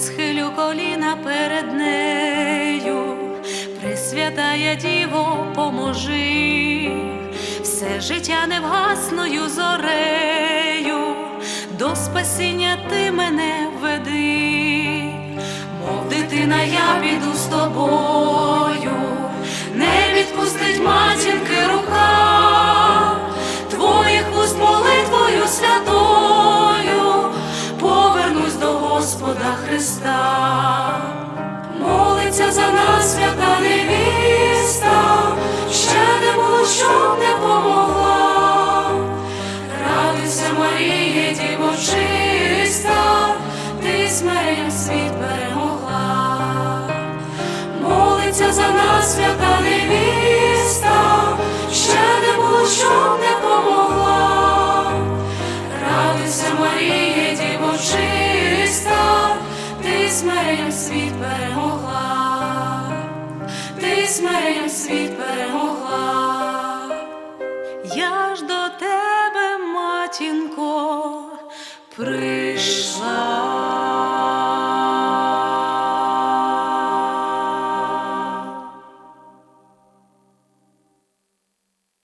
Схилю коліна перед нею, Пресвятая Діво, поможи, все життя невгасною зорею, до спасіння ти мене веди, мов дитина, я піду з тобою, Христа молиться за нас свята невіста, ще не було, щоб не помогла. Радуйся, Марія, діво чиста, ти смиренням світ перемогла. Молиться за нас свята невіста, Письменем світ перемогла, я ж до тебе, матінко, прийшла.